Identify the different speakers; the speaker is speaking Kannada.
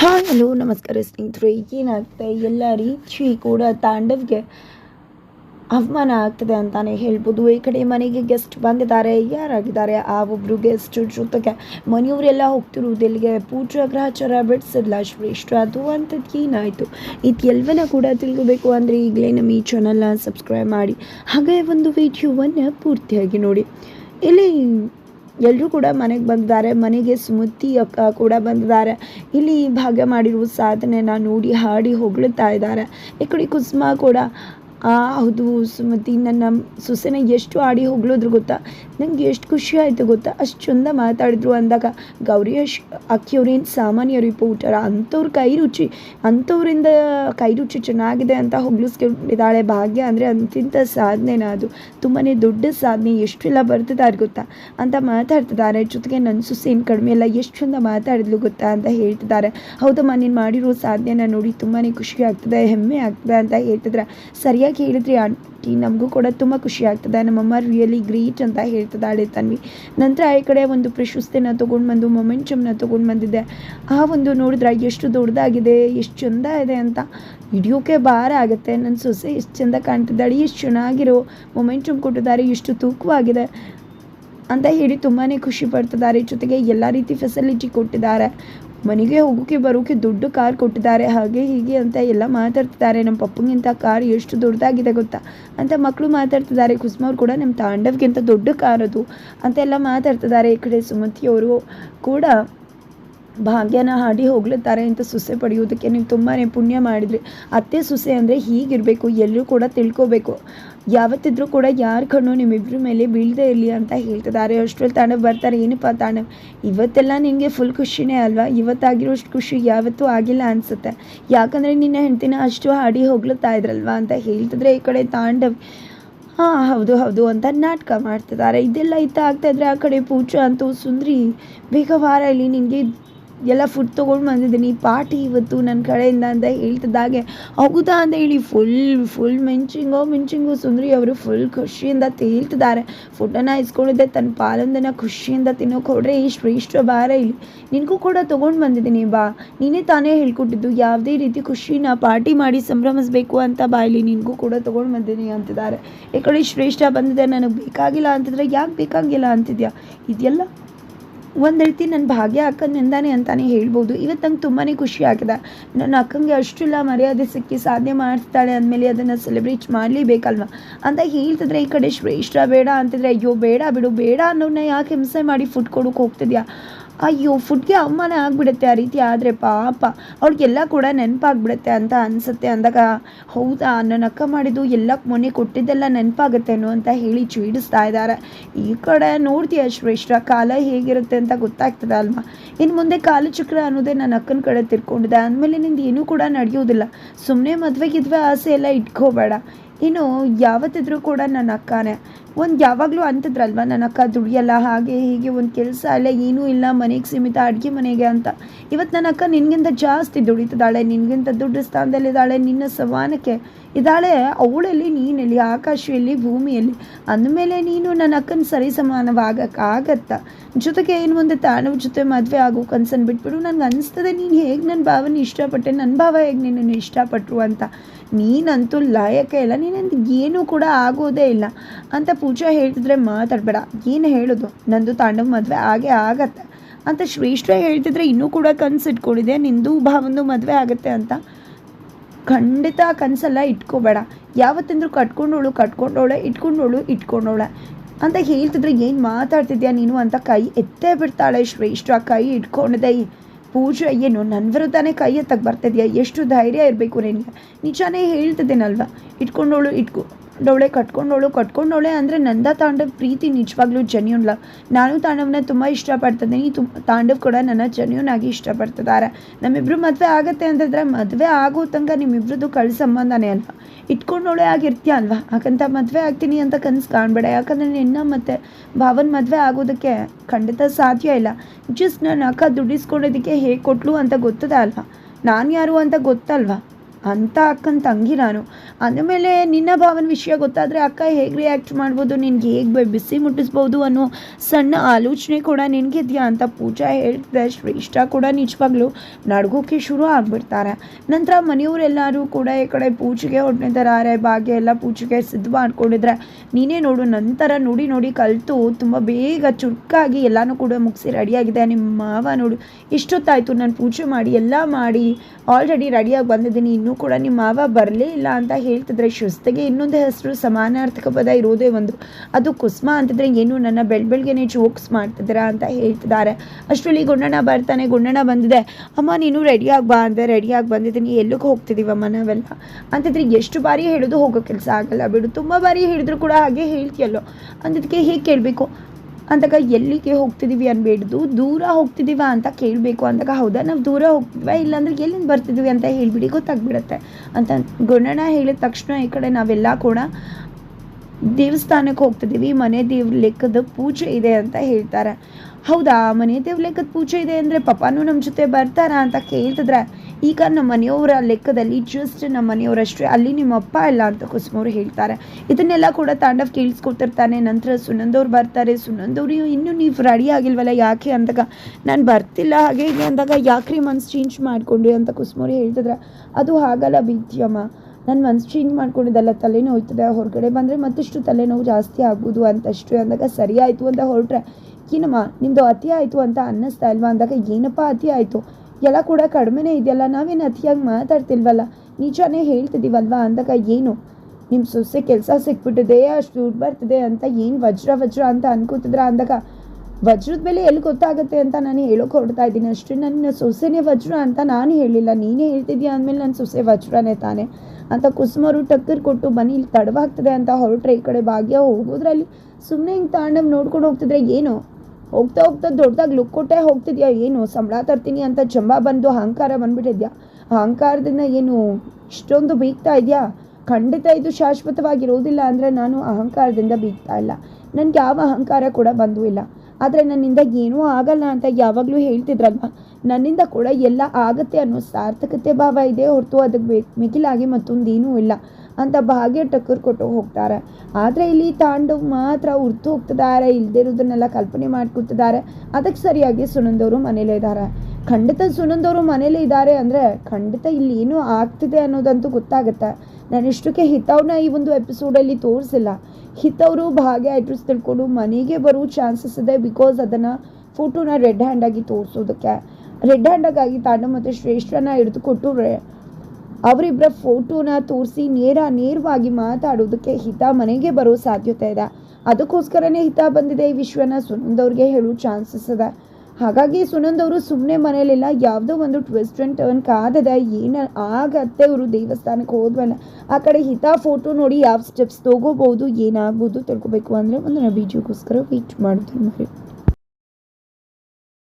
Speaker 1: ಹಾಯ್ ಹಲೋ, ನಮಸ್ಕಾರ ಸ್ನೇಹಿತರೆ. ಏನಾಗ್ತದೆ ಎಲ್ಲ ರೀಚಿ ಕೂಡ ತಾಂಡವ್ಗೆ ಅವಮಾನ ಆಗ್ತದೆ ಅಂತಾನೆ ಹೇಳ್ಬೋದು. ಈ ಕಡೆ ಮನೆಗೆ ಗೆಸ್ಟ್ ಬಂದಿದ್ದಾರೆ. ಯಾರಾಗಿದ್ದಾರೆ? ಆ ಒಬ್ಬರು ಗೆಸ್ಟ್ ಜೊತೆಗೆ ಮನೆಯವರೆಲ್ಲ ಹೋಗ್ತಿರುವುದು ಎಲ್ಲಿಗೆ? ಪೂಜಾ ಗ್ರಹಚಾರ ಬಿಡಿಸಿದ್ಲ ಶ್ರೇಷ್ಠ ಅದು ಅಂಥದ್ದು ಏನಾಯಿತು? ಇದೆಲ್ಲವನ್ನ ಕೂಡ ತಿಳ್ಕೋಬೇಕು ಅಂದರೆ ಈಗಲೇ ನಮ್ಮ ಈ ಚಾನಲ್ನ ಸಬ್ಸ್ಕ್ರೈಬ್ ಮಾಡಿ. ಹಾಗೆ ಒಂದು ವಿಡಿಯೋವನ್ನು ಪೂರ್ತಿಯಾಗಿ ನೋಡಿ. ಇಲ್ಲಿ ಎಲ್ಲರೂ ಕೂಡ ಮನೆಗೆ ಬಂದಿದ್ದಾರೆ. ಮನೆಗೆ ಸ್ಮೃತಿ ಅಕ್ಕ ಕೂಡ ಬಂದಿದ್ದಾರೆ. ಇಲ್ಲಿ ಭಾಗ್ಯ ಮಾಡಿರುವ ಸಾಧನೆನ ನೋಡಿ ಹಾಡಿ ಹೊಗಳುತ್ತಾ ಇದ್ದಾರೆ. ಈ ಕಡೆ ಕುಸುಮ ಕೂಡ ಹೌದು ಸುಮತಿ ನನ್ನ ಸೊಸೆನ ಎಷ್ಟು ಆಡಿ ಹೋಗ್ಲೋದ್ರು ಗೊತ್ತಾ? ನನಗೆ ಎಷ್ಟು ಖುಷಿ ಆಯಿತು ಗೊತ್ತಾ? ಅಷ್ಟು ಚಂದ ಮಾತಾಡಿದ್ರು ಅಂದಾಗ ಗೌರಿ ಅಶ್ ಅಕ್ಕಿಯವ್ರೇನು ಸಾಮಾನ್ಯ ರಿಪೋರ್ಟರ ಅಂಥವ್ರ ಕೈ ರುಚಿ. ಅಂಥವ್ರಿಂದ ಕೈ ರುಚಿ ಚೆನ್ನಾಗಿದೆ ಅಂತ ಹೊಗಳಿಸ್ಕೊಂಡಿದ್ದಾಳೆ ಭಾಗ್ಯ ಅಂದರೆ ಅಂತಿಂಥ ಸಾಧನೆನ ಅದು. ತುಂಬಾ ದೊಡ್ಡ ಸಾಧನೆ. ಎಷ್ಟೆಲ್ಲ ಬರ್ತಿದ್ದಾರೆ ಗೊತ್ತಾ? ಅಂತ ಮಾತಾಡ್ತಿದ್ದಾರೆ ಜೊತೆಗೆ ನನ್ನ ಸೊಸೆ ಏನು ಕಡಿಮೆ ಇಲ್ಲ ಎಷ್ಟು ಚಂದ ಮಾತಾಡಿದ್ಲು ಗೊತ್ತಾ ಅಂತ ಹೇಳ್ತಿದ್ದಾರೆ ಹೌದಮ್ಮ, ನೀನು ಮಾಡಿರೋ ಸಾಧನೆನ ನೋಡಿ ತುಂಬಾ ಖುಷಿ ಆಗ್ತದೆ, ಹೆಮ್ಮೆ ಆಗ್ತದೆ ಅಂತ ಹೇಳ್ತಿದ್ರೆ. ಸರಿಯಾಗಿ ಹೇಳಿದ್ರಿ ಆಂಟಿ ನಮಗೂ ಕೂಡ ತುಂಬ ಖುಷಿ ಆಗ್ತದೆ. ನಮ್ಮಮ್ಮ ರಿಯಲಿ ಗ್ರೇಟ್ ಅಂತ ಹೇಳ್ತದಾಳೆ ತನ್ವಿ ನಂತರ ಈ ಕಡೆ ಒಂದು ಪ್ರಶಸ್ತಿನ ತೊಗೊಂಡು ಬಂದು ಮೊಮೆಂಟಮ್ನ ತೊಗೊಂಡು ಬಂದಿದ್ದೆ ಆ ಒಂದು ನೋಡಿದ್ರೆ ಎಷ್ಟು ದೊಡ್ಡದಾಗಿದೆ, ಎಷ್ಟು ಚಂದ ಇದೆ ಅಂತ ಹಿಡಿಯೋಕೆ ಭಾರ ಆಗುತ್ತೆ. ನನ್ನ ಸೊಸೆ ಎಷ್ಟು ಚಂದ ಕಾಣ್ತಿದ್ದಾಳೆ, ಎಷ್ಟು ಚೆನ್ನಾಗಿರೋ ಮೊಮೆಂಟಮ್ ಕೊಟ್ಟಿದ್ದಾರೆ, ಎಷ್ಟು ತೂಕವಾಗಿದೆ ಅಂತ ಹೇಳಿ ತುಂಬಾ ಖುಷಿ ಪಡ್ತಿದ್ದಾರೆ. ಜೊತೆಗೆ ಎಲ್ಲ ರೀತಿ ಫೆಸಿಲಿಟಿ ಕೊಟ್ಟಿದ್ದಾರೆ. ಮನೆಗೆ ಹೋಗೋಕೆ, ಬರೋಕೆ ದೊಡ್ಡ ಕಾರ್ ಕೊಟ್ಟಿದ್ದಾರೆ. ಹಾಗೆ ಹೀಗೆ ಅಂತ ಎಲ್ಲ ಮಾತಾಡ್ತಿದ್ದಾರೆ. ನಮ್ಮ ಪಪ್ಪಂಗಿಂತ ಕಾರ್ ಎಷ್ಟು ದೊಡ್ಡದಾಗಿದೆ ಗೊತ್ತಾ? ಅಂತ ಮಕ್ಕಳು ಮಾತಾಡ್ತಿದ್ದಾರೆ. ಕುಸುಮವ್ರು ಕೂಡ ನಮ್ಮ ತಾಂಡವ್ಗಿಂತ ದೊಡ್ಡ ಕಾರ್ ಅದು ಅಂತೆಲ್ಲ ಮಾತಾಡ್ತಿದ್ದಾರೆ. ಈ ಕಡೆ ಸುಮತಿಯವರು ಕೂಡ ಭಾಗ್ಯನ ಹಾಡಿ ಹೋಗ್ಲತ್ತಾರೆ ಅಂತ ಸೊಸೆ ಪಡೆಯೋದಕ್ಕೆ ನೀವು ತುಂಬಾ ಪುಣ್ಯ ಮಾಡಿದ್ರಿ. ಅತ್ತೆ ಸೊಸೆ ಅಂದರೆ ಹೀಗಿರಬೇಕು ಎಲ್ಲರೂ ಕೂಡ ತಿಳ್ಕೊಬೇಕು. ಯಾವತ್ತಿದ್ರೂ ಕೂಡ ಯಾರ ಕಣ್ಣು ನಿಮ್ಮಿಬ್ಬರ ಮೇಲೆ ಬೀಳದೆ ಇರಲಿ ಅಂತ ಹೇಳ್ತಿದ್ದಾರೆ. ಅಷ್ಟರಲ್ಲಿ ತಾಣವ್ ಬರ್ತಾರೆ, ಏನಪ್ಪ ತಾಂಡವ್ ಇವತ್ತೆಲ್ಲ ನಿನಗೆ ಫುಲ್ ಖುಷಿನೇ ಅಲ್ವಾ? ಇವತ್ತಾಗಿರೋಷ್ಟು ಖುಷಿ ಯಾವತ್ತೂ ಆಗಿಲ್ಲ ಅನಿಸುತ್ತೆ. ಯಾಕಂದರೆ ನಿನ್ನ ಹೆಂಡ್ತಿನ ಅಷ್ಟು ಹಾಡಿ ಹೋಗ್ಲತ್ತಾ ಇದ್ರಲ್ವಾ? ಅಂತ ಹೇಳ್ತಿದ್ರೆ ಈ ಕಡೆ ತಾಂಡವ್, ಹಾಂ, ಹೌದು ಹೌದು ಅಂತ ನಾಟಕ ಮಾಡ್ತಿದ್ದಾರೆ. ಇದೆಲ್ಲ ಇತ್ತ ಆಗ್ತಾಯಿದ್ರೆ ಆ ಕಡೆ ಪೂಜಾ ಅಂತೂ, ಸುಂದ್ರಿ, ಬೇಗ ವಾರ ಇಲ್ಲಿ ನಿನಗೆ ಎಲ್ಲ ಫುಡ್ ತೊಗೊಂಡು ಬಂದಿದ್ದೀನಿ. ಪಾರ್ಟಿ ಇವತ್ತು ನನ್ನ ಕಡೆಯಿಂದ ಅಂತ ಹೇಳ್ತಿದ್ದಾಗೆ ಹೌದಾ ಅಂತ ಹೇಳಿ ಫುಲ್ ಫುಲ್ ಮಿಂಚಿಂಗೋ, ಮಿಂಚಿಂಗು ಸುಂದ್ರಿ ಅವರು ಫುಲ್ ಖುಷಿಯಿಂದ ತೇಳ್ತಿದ್ದಾರೆ. ಫುಡ್ಡನ್ನು ಇಸ್ಕೊಂಡಿದ್ದೆ ತನ್ನ ಪಾಲಂದನ ಖುಷಿಯಿಂದ ತಿನ್ನೋಕೆ ಹೊಡ್ರೆ ಈ ಶ್ರೇಷ್ಠ ಬಾರ ಇಲ್ಲಿ. ನಿನಗೂ ಕೂಡ ತೊಗೊಂಡು ಬಂದಿದ್ದೀನಿ ಬಾ. ನೀನೇ ತಾನೇ ಹೇಳ್ಕೊಟ್ಟಿದ್ದು, ಯಾವುದೇ ರೀತಿ ಖುಷಿನ ಪಾರ್ಟಿ ಮಾಡಿ ಸಂಭ್ರಮಿಸಬೇಕು ಅಂತ ಬಾ ಇಲ್ಲಿ. ನಿನಗೂ ಕೂಡ ತೊಗೊಂಡು ಬಂದಿದ್ದೀನಿ ಅಂತಿದ್ದಾರೆ. ಈ ಶ್ರೇಷ್ಠ ಬಂದಿದೆ, ನನಗೆ ಬೇಕಾಗಿಲ್ಲ ಅಂತಿದ್ರೆ ಯಾಕೆ ಬೇಕಾಗಿಲ್ಲ ಅಂತಿದ್ಯಾ? ಇದೆಲ್ಲ ಒಂದು ರೀತಿ ನನ್ನ ಭಾಗ್ಯ ಅಕ್ಕನಿಂದಾನೆ ಅಂತಾನೆ ಹೇಳ್ಬೋದು. ಇವತ್ತು ನಂಗೆ ತುಂಬಾ ಖುಷಿ ಆಗಿದೆ. ನನ್ನ ಅಕ್ಕಂಗೆ ಅಷ್ಟೆಲ್ಲ, ಮರ್ಯಾದೆ ಸಿಕ್ಕಿ ಸಾಧನೆ ಮಾಡ್ತಾಳೆ ಅಂದಮೇಲೆ ಅದನ್ನು ಸೆಲೆಬ್ರೇಟ್ ಮಾಡಲೇಬೇಕಲ್ವ? ಅಂತ ಹೇಳ್ತಿದ್ರೆ ಈ ಕಡೆ ಶ್ರೇಷ್ಠ ಬೇಡ ಅಂತಿದ್ರೆ, ಅಯ್ಯೋ, ಬೇಡ ಬಿಡು, ಬೇಡ ಅನ್ನೋನ್ನ ಯಾಕೆ ಹಿಂಸೆ ಮಾಡಿ ಫುಡ್ ಕೊಡೋಕೆ ಹೋಗ್ತಿದ್ಯಾ? ಅಯ್ಯೋ, ಫುಡ್ಗೆ ಅವಮಾನ ಆಗಿಬಿಡುತ್ತೆ ಆ ರೀತಿ ಆದರೆ ಪಾಪ. ಅವ್ಳಿಗೆಲ್ಲ ಕೂಡ ನೆನಪಾಗ್ಬಿಡುತ್ತೆ ಅಂತ ಅನಿಸುತ್ತೆ. ಅಂದಾಗ, ಹೌದಾ ನನ್ನ ಅಕ್ಕ ಮಾಡಿದ್ದು ಎಲ್ಲ ಮೊನ್ನೆ ಕೊಟ್ಟಿದ್ದೆಲ್ಲ ನೆನಪಾಗುತ್ತೇನೋ ಅಂತ ಹೇಳಿ ಚೀಡಿಸ್ತಾ ಇದ್ದಾರೆ ಈ ಕಡೆ ನೋಡ್ತೀಯ ಶ್ರೇಷ್ಠ, ಕಾಲ ಹೇಗಿರುತ್ತೆ ಅಂತ ಗೊತ್ತಾಗ್ತದೆ ಅಲ್ವಾ? ಇನ್ನು ಮುಂದೆ ಕಾಲಚಕ್ರ ಅನ್ನೋದೇ ನನ್ನ ಅಕ್ಕನ ಕಡೆ ತಿರ್ಕೊಂಡಿದೆ. ಅಂದಮೇಲೆ ನಿಂದು ಏನೂ ಕೂಡ ನಡೆಯೋದಿಲ್ಲ. ಸುಮ್ಮನೆ ಮದುವೆಗಿದ್ವೆ ಆಸೆ ಎಲ್ಲ ಇಟ್ಕೋಬೇಡ. ಇನ್ನು ಯಾವತ್ತಿದ್ರೂ ಕೂಡ ನನ್ನ ಅಕ್ಕನೇ. ಒಂದು ಯಾವಾಗಲೂ ಅಂತಿದ್ರಲ್ವ, ನನ್ನ ಅಕ್ಕ ದುಡಿಯಲ್ಲ, ಹಾಗೆ ಹೀಗೆ ಒಂದು ಕೆಲಸ ಇಲ್ಲ ಏನೂ ಇಲ್ಲ, ಮನೆಗೆ ಸೀಮಿತ ಅಡುಗೆ ಮನೆಗೆ ಅಂತ. ಇವತ್ತು ನನ್ನ ಅಕ್ಕ ನಿನಗಿಂತ ಜಾಸ್ತಿ ದುಡಿತಿದ್ದಾಳೆ, ನಿನಗಿಂತ ದುಡ್ಡು ಸ್ಥಾನದಲ್ಲಿದ್ದಾಳೆ, ನಿನ್ನ ಸಮಾನಕ್ಕೆ ಇದ್ದಾಳೆ, ಅವಳಲ್ಲಿ, ನೀನೆಲ್ಲಿ ಆಕಾಶದಲ್ಲಿ ಭೂಮಿಯಲ್ಲಿ. ಅಂದಮೇಲೆ ನೀನು ನನ್ನ ಅಕ್ಕನ ಸರಿ ಸಮಾನವಾಗಕ್ಕಾಗತ್ತ? ಜೊತೆಗೆ ಏನು ಒಂದು ತಾಣವ ಜೊತೆ ಮದುವೆ ಆಗೋ ಕನ್ಸನ್ನು ಬಿಟ್ಬಿಡು. ನನಗೆ ಅನಿಸ್ತದೆ, ನೀನು ಹೇಗೆ ನನ್ನ ಭಾವನ ಇಷ್ಟಪಟ್ಟೆ? ನನ್ನ ಭಾವ ಹೇಗೆ ನಿನ್ನನ್ನು ಇಷ್ಟಪಟ್ಟರು ಅಂತ? ನೀನಂತೂ ಲಾಯಕ ಇಲ್ಲ. ನೀನಂತ ಏನೂ ಕೂಡ ಆಗೋದೇ ಇಲ್ಲ. ಅಂತ ಪೂಜಾ ಹೇಳ್ತಿದ್ರೆ ಮಾತಾಡಬೇಡ. ಏನು ಹೇಳೋದು? ನಂದು ತಾಂಡವ ಮದುವೆ ಆಗೇ ಆಗತ್ತೆ. ಅಂತ ಶ್ರೇಷ್ಠ ಹೇಳ್ತಿದ್ರೆ ಇನ್ನೂ ಕೂಡ ಕನಸು ಇಟ್ಕೊಂಡಿದೆ ನಿಂದು ಭಾವಂದು ಮದುವೆ ಆಗುತ್ತೆ ಅಂತ? ಖಂಡಿತ ಕನಸೆಲ್ಲ ಇಟ್ಕೋಬೇಡ. ಯಾವತ್ತಿಂದ್ರೂ ಕಟ್ಕೊಂಡೋಳು, ಕಟ್ಕೊಂಡೋಳೆ, ಇಟ್ಕೊಂಡೋಳು, ಇಟ್ಕೊಂಡೋಳೆ. ಅಂತ ಹೇಳ್ತಿದ್ರೆ ಏನು ಮಾತಾಡ್ತಿದ್ಯಾ ನೀನು ಅಂತ ಕೈ ಎತ್ತೇ ಬಿಡ್ತಾಳೆ ಶ್ರೇಷ್ಠ ಕೈ ಇಟ್ಕೊಂಡಿದೆ. ಪೂಜೆ, ಏನು ನನ್ನ ವಿರುದ್ಧನೇ ಕೈ ಎತ್ತಕ್ಕೆ ಬರ್ತಿದ್ಯಾ? ಎಷ್ಟು ಧೈರ್ಯ ಇರಬೇಕು ನಿನಗೆ? ನಿಜಾನೇ ಹೇಳ್ತಿದ್ದೀನಲ್ವ? ಇಟ್ಕೊಂಡೋಳು, ಇಟ್ಕೊ ಡೊಳೆ ಕಟ್ಕೊಂಡವಳು, ಕಟ್ಕೊಂಡವಳೆ ಅಂದರೆ ನಂದ ತಾಂಡವ್ ಪ್ರೀತಿ ನಿಜವಾಗ್ಲೂ ಜೆನ್ಯೂನ್ ಲವ್ ನಾನು ತಾಂಡವನ್ನ ತುಂಬ ಇಷ್ಟಪಡ್ತಿದ್ದೀನಿ. ತುಂಬ ತಾಂಡವ್ ಕೂಡ ನನ್ನ ಜೆನ್ಯೂನ್ ಆಗಿ ಇಷ್ಟಪಡ್ತಿದ್ದಾರೆ. ನಮ್ಮಿಬ್ರು ಮದುವೆ ಆಗುತ್ತೆ ಅಂತಂದರೆ ಮದುವೆ ಆಗೋ ತನಕ ನಿಮ್ಮಿಬ್ರದ್ದು ಕಳ್ ಸಂಬಂಧನೇ ಅಲ್ವಾ? ಇಟ್ಕೊಂಡವಳೆ ಆಗಿರ್ತೀಯ ಅಲ್ವಾ? ಹಾಗಂತ ಮದುವೆ ಆಗ್ತೀನಿ ಅಂತ ಕನಸು ಕಾಣಬೇಡ. ಯಾಕಂದರೆ ನಿನ್ನ ಮತ್ತು ಭಾವನ ಮದುವೆ ಆಗೋದಕ್ಕೆ ಖಂಡಿತ ಸಾಧ್ಯ ಇಲ್ಲ. ಜಸ್ಟ್ ನಾನು ಅಕ್ಕ ದುಡ್ಡಿಸ್ಕೊಂಡೋದಕ್ಕೆ ಹೇಗೆ ಕೊಟ್ಲು ಅಂತ ಗೊತ್ತದ ಅಲ್ವಾ? ನಾನು ಯಾರು ಅಂತ ಗೊತ್ತಲ್ವಾ? ಅಂತ ಅಕ್ಕನ ತಂಗಿ ನಾನು. ಅಂದಮೇಲೆ ನಿನ್ನ ಭಾವನ ವಿಷಯ ಗೊತ್ತಾದರೆ ಅಕ್ಕ ಹೇಗೆ ರಿಯಾಕ್ಟ್ ಮಾಡ್ಬೋದು, ನಿನಗೆ ಹೇಗೆ ಬಿಸಿ ಮುಟ್ಟಿಸ್ಬೋದು ಅನ್ನೋ ಸಣ್ಣ ಆಲೋಚನೆ ಕೂಡ ನಿನಗಿದೆಯಾ ಅಂತ ಪೂಜಾ ಹೇಳ್ತಿದೆ ಶ್ರೇಷ್ಠ ಕೂಡ ನಿಜವಾಗ್ಲೂ ನಡ್ಗೋಕೆ ಶುರು ಆಗ್ಬಿಡ್ತಾರೆ. ನಂತರ ಮನೆಯವರೆಲ್ಲರೂ ಕೂಡ ಈ ಕಡೆ ಪೂಜೆಗೆ ಹೊರಟಿದ್ದಾರೆ. ಭಾಗ್ಯ ಎಲ್ಲ ಪೂಜೆಗೆ ಸಿದ್ಧ ಮಾಡ್ಕೊಂಡಿದ್ರೆ ನೀನೇ ನೋಡು, ನಂತರ ನೋಡಿ ನೋಡಿ ಕಲಿತು ತುಂಬ ಬೇಗ ಚುರುಕಾಗಿ ಎಲ್ಲನೂ ಕೂಡ ಮುಗಿಸಿ ರೆಡಿಯಾಗಿದೆ ನಿಮ್ಮ ಮಾವ ನೋಡು, ಇಷ್ಟೊತ್ತಾಯಿತು. ನಾನು ಪೂಜೆ ಮಾಡಿ, ಎಲ್ಲ ಮಾಡಿ ಆಲ್ರೆಡಿ ರೆಡಿಯಾಗಿ ಬಂದಿದ್ದೀನಿ. ಇನ್ನೂ ಕೂಡ ನಿಮ್ಮ ಮಾವ ಬರಲೇ ಇಲ್ಲ ಅಂತ ಹೇಳ್ತಿದ್ರೆ ಶುಸ್ತಿಗೆ ಇನ್ನೊಂದು ಹೆಸರು ಸಮಾನಾರ್ಥಕ ಪದ ಇರೋದೇ ಒಂದು. ಅದು ಕುಸ್ಮ ಅಂತಿದ್ರೆ ಏನು, ನನ್ನ ಬೆಳ್ ಬೆಳಗ್ಗೆನೆ ಜೋಕ್ಸ್ ಮಾಡ್ತಿದ್ದೀರಾ ಅಂತ ಹೇಳ್ತಿದ್ದಾರೆ. ಅಷ್ಟರಲ್ಲಿ ಗುಂಡಣ್ಣ ಬರ್ತಾನೆ, ಗುಂಡಣ್ಣ ಬಂದಿದೆ. ಅಮ್ಮ, ನೀನು ರೆಡಿಯಾಗಿ ಬಾ ಅಂದೆ ರೆಡಿಯಾಗಿ ಬಂದಿದ್ದೀನಿ. ಎಲ್ಲಿಗೆ ಹೋಗ್ತಿದ್ದೀವಮ್ಮ ನಾವೆಲ್ಲ? ಅಂತಿದ್ರೆ ಎಷ್ಟು ಬಾರಿ ಹೇಳೋದು ಹೋಗೋ ಕೆಲಸ ಆಗಲ್ಲ ಬಿಡು. ತುಂಬ ಬಾರಿ ಹೇಳಿದ್ರು ಕೂಡ ಹಾಗೆ ಹೇಳ್ತೀಯಲ್ಲೋ? ಅಂದಿದ್ದಕ್ಕೆ ಹೇಗೆ ಕೇಳಬೇಕು? ಅಂದಾಗ ಎಲ್ಲಿಗೆ ಹೋಗ್ತಿದ್ದೀವಿ ಅನ್ಬೇಡ್ದು, ದೂರ ಹೋಗ್ತಿದ್ದೀವ ಅಂತ ಕೇಳಬೇಕು ಅಂದಾಗ ಹೌದಾ? ನಾವು ದೂರ ಹೋಗ್ತೀವ ಇಲ್ಲಾಂದ್ರೆ ಎಲ್ಲಿಂದ ಬರ್ತಿದ್ದೀವಿ ಅಂತ ಹೇಳಿಬಿಡಿ ಗೊತ್ತಾಗ್ಬಿಡುತ್ತೆ. ಅಂತ ಗುಣನ ಹೇಳಿದ ತಕ್ಷಣ ಈ ಕಡೆ ನಾವೆಲ್ಲ ಕೂಡ ದೇವಸ್ಥಾನಕ್ಕೆ ಹೋಗ್ತಿದ್ದೀವಿ ಮನೆ ದೇವ್ರ ಲೆಕ್ಕದ ಪೂಜೆ ಇದೆ ಅಂತ ಹೇಳ್ತಾರೆ. ಹೌದಾ? ಮನೆ ದೇವ್ರ ಲೆಕ್ಕದ ಪೂಜೆ ಇದೆ ಅಂದರೆ ಪಪ್ಪಾನು ನಮ್ಮ ಜೊತೆ ಬರ್ತಾರಾ ಅಂತ ಕೇಳ್ತಿದ್ರೆ ಈಗ ನಮ್ಮ ಮನೆಯವರ ಲೆಕ್ಕದಲ್ಲಿ ಜಸ್ಟ್ ನಮ್ಮ ಮನೆಯವರಷ್ಟೇ. ಅಲ್ಲಿ ನಿಮ್ಮ ಅಪ್ಪ ಇಲ್ಲ ಅಂತ ಕುಸುಮವ್ರು ಹೇಳ್ತಾರೆ. ಇದನ್ನೆಲ್ಲ ಕೂಡ ತಾಂಡವ್ ಕೇಳಿಸ್ಕೊತಿರ್ತಾನೆ ನಂತರ ಸುನಂದವ್ರು ಬರ್ತಾರೆ. ಸುನಂದವ್ರು ಇನ್ನೂ ನೀವು ರೆಡಿ ಆಗಿಲ್ವಲ್ಲ? ಯಾಕೆ? ಅಂದಾಗ, ನಾನು ಬರ್ತಿಲ್ಲ. ಹಾಗೆ ಹೀಗೆ ಅಂದಾಗ, ಯಾಕ್ರಿ ಮನ್ಸು ಚೇಂಜ್ ಮಾಡಿಕೊಂಡ್ರಿ? ಅಂತ ಕುಸುಮವ್ರು ಹೇಳ್ತಿದ್ರೆ. ಅದು ಹಾಗಲ್ಲ ಬಿದ್ಯಮ್ಮ ನನ್ನ ಮನ್ಸು ಚೇಂಜ್ ಮಾಡ್ಕೊಂಡಿದ್ದಲ್ಲ ತಲೆನೋಯ್ತದೆ. ಹೊರಗಡೆ ಬಂದರೆ ಮತ್ತಷ್ಟು ತಲೆನೋವು ಜಾಸ್ತಿ ಆಗ್ಬೋದು ಅಂತಷ್ಟು. ಅಂದಾಗ, ಸರಿ ಆಯಿತು ಅಂತ ಹೊರಟ್ರೆ, ಏನಮ್ಮ ನಿಮ್ಮದು ಅತಿ ಆಯಿತು ಅಂತ ಅನ್ನಿಸ್ತಾ ಇಲ್ವಾ? ಅಂದಾಗ, ಏನಪ್ಪ ಅತಿ ಆಯಿತು? ಎಲ್ಲ ಕೂಡ ಕಡಿಮೆನೇ ಇದೆಯಲ್ಲ, ನಾವೇನು ಅತಿಯಾಗಿ ಮಾತಾಡ್ತಿಲ್ವಲ್ಲ? ನಿಜಾನೇ ಹೇಳ್ತಿದ್ದೀವಲ್ವಾ ಅಂದಾಗ ಏನು? ನಿಮ್ಮ ಸೊಸೆ ಕೆಲಸ ಸಿಕ್ಬಿಟ್ಟಿದೆ, ಅಷ್ಟು ದುಡ್ಡು ಬರ್ತಿದೆ ಅಂತ ಏನು ವಜ್ರ ವಜ್ರ ಅಂತ ಅನ್ಕೋತಿದ್ರ ಅಂದಾಗ? ವಜ್ರದ ಬೆಲೆ ಎಲ್ಲಿ ಗೊತ್ತಾಗುತ್ತೆ ಅಂತ ನಾನು ಹೇಳೋಕೆ ಹೊರಡ್ತಾ ಇದ್ದೀನಿ ಅಷ್ಟೇ. ನನ್ನ ಸೊಸೆನೇ ವಜ್ರ ಅಂತ ನಾನು ಹೇಳಿಲ್ಲ. ನೀನೇ ಹೇಳ್ತಿದ್ಯಾ ಅಂದಮೇಲೆ ನನ್ನ ಸೊಸೆ ವಜ್ರನೇ ತಾನೆ? ಅಂತ ಕುಸುಮರು ಟಕ್ಕರ್ ಕೊಟ್ಟು ಬನ್ನಿ ಇಲ್ಲಿ ತಡವಾಗ್ತದೆ ಅಂತ ಹೊರಟ್ರೆ ಈ ಕಡೆ ಭಾಗ್ಯ ಹೋಗೋದ್ರಲ್ಲಿ ಸುಮ್ಮನೆ ಹಿಂಗೆ ತಾಂಡವ್ ನೋಡ್ಕೊಂಡು ಹೋಗ್ತಿದ್ರೆ ಏನು? ಹೋಗ್ತಾ ಹೋಗ್ತಾ ದೊಡ್ಡದಾಗಿ ಲುಕ್ ಕೊಟ್ಟೆ ಹೋಗ್ತಿದ್ಯಾ? ಏನು, ಸಂಬಳ ತರ್ತೀನಿ ಅಂತ ಜಂಬ ಬಂದು ಅಹಂಕಾರ ಬಂದ್ಬಿಟ್ಟಿದ್ಯಾ? ಅಹಂಕಾರದಿಂದ ಏನು ಇಷ್ಟೊಂದು ಬೀಗ್ತಾ ಇದೆಯಾ? ಖಂಡಿತ ಇದು ಶಾಶ್ವತವಾಗಿರೋದಿಲ್ಲ ಅಂದರೆ ನಾನು ಅಹಂಕಾರದಿಂದ ಬೀಗ್ತಾ ಇಲ್ಲ. ನನಗೆ ಯಾವ ಅಹಂಕಾರ ಕೂಡ ಬಂದೂ ಇಲ್ಲ. ಆದರೆ ನನ್ನಿಂದ ಏನೂ ಆಗಲ್ಲ ಅಂತ ಯಾವಾಗಲೂ ಹೇಳ್ತಿದ್ರಲ್ವ? ನನ್ನಿಂದ ಕೂಡ ಎಲ್ಲ ಆಗತ್ತೆ ಅನ್ನೋ ಸಾರ್ಥಕತೆ ಭಾವ ಇದೆ ಹೊರತು ಅದಕ್ಕೆ ಬೇ ಮಿಗಿಲಾಗಿ ಮತ್ತೊಂದೇನೂ ಇಲ್ಲ. ಅಂತ ಭಾಗ್ಯ ಟಕ್ಕರ್ ಕೊಟ್ಟು ಹೋಗ್ತಾರೆ. ಆದರೆ ಇಲ್ಲಿ ತಾಂಡವ್ ಮಾತ್ರ ಉರ್ತು ಹೋಗ್ತಿದ್ದಾರೆ ಇಲ್ಲದೇ ಇರೋದನ್ನೆಲ್ಲ ಕಲ್ಪನೆ ಮಾಡ್ಕೊತಿದ್ದಾರೆ. ಅದಕ್ಕೆ ಸರಿಯಾಗಿ ಸುನಂದವರು ಮನೇಲೇ ಇದ್ದಾರೆ. ಖಂಡಿತ ಸುನಂದವರು ಮನೇಲೇ ಇದ್ದಾರೆ ಅಂದರೆ ಖಂಡಿತ ಇಲ್ಲಿ ಏನೂ ಆಗ್ತಿದೆ ಅನ್ನೋದಂತೂ ಗೊತ್ತಾಗುತ್ತೆ. ನಾನು ಇಷ್ಟಕ್ಕೆ ಹಿತವ್ರನ್ನ ಈ ಒಂದು ಎಪಿಸೋಡಲ್ಲಿ ತೋರಿಸಿಲ್ಲ. ಹಿತವರು ಭಾಗ್ಯ ಅಡ್ರೆಸ್ ತಿಳ್ಕೊಂಡು ಮನೆಗೆ ಬರೋ ಚಾನ್ಸಸ್ ಇದೆ ಬಿಕಾಸ್ ಅದನ್ನು ಫೋಟೋನ ರೆಡ್ ಹ್ಯಾಂಡಾಗಿ ತೋರಿಸೋದಕ್ಕೆ. ರೆಡ್ ಹ್ಯಾಂಡಾಗಿ ತಾಂಡವ್ ಮತ್ತು ಶ್ರೇಷ್ಠನ ಹಿಡಿದುಕೊಟ್ಟು ಅವರಿಬ್ಬರ ಫೋಟೋನ ತೋರಿಸಿ ನೇರ ನೇರವಾಗಿ ಮಾತಾಡೋದಕ್ಕೆ ಹಿತ ಮನೆಗೆ ಬರೋ ಸಾಧ್ಯತೆ ಇದೆ. ಅದಕ್ಕೋಸ್ಕರನೇ ಹಿತ ಬಂದಿದೆ ಈ ವಿಶ್ವನ. ಸುನಂದವ್ರಿಗೆ ಹೇಳೋ ಚಾನ್ಸಸ್ ಇದೆ. ಹಾಗಾಗಿ ಸುನಂದ್ ಅವರು ಸುಮ್ಮನೆ ಮನೇಲಿಲ್ಲ ಯಾವುದೋ ಒಂದು ಟ್ವಿಸ್ಟ್ ಅಂಡ್ ಟರ್ನ್ ಕಾದದ. ಏನು ಆಗತ್ತೆ ಅವರು ದೇವಸ್ಥಾನಕ್ಕೆ ಹೋದ್ವಲ್ಲ ಆ ಕಡೆ ಹಿತ ಫೋಟೋ ನೋಡಿ ಯಾವ ಸ್ಟೆಪ್ಸ್ ತಗೋಬೋದು ಏನಾಗ್ಬೋದು ತಿಳ್ಕೊಬೇಕು ಅಂದರೆ ಒಂದು ವಿಡಿಯೋಗೋಸ್ಕರ ವೆಯ್ಟ್ ಮಾಡ್ತೀನಿ ಮರಿ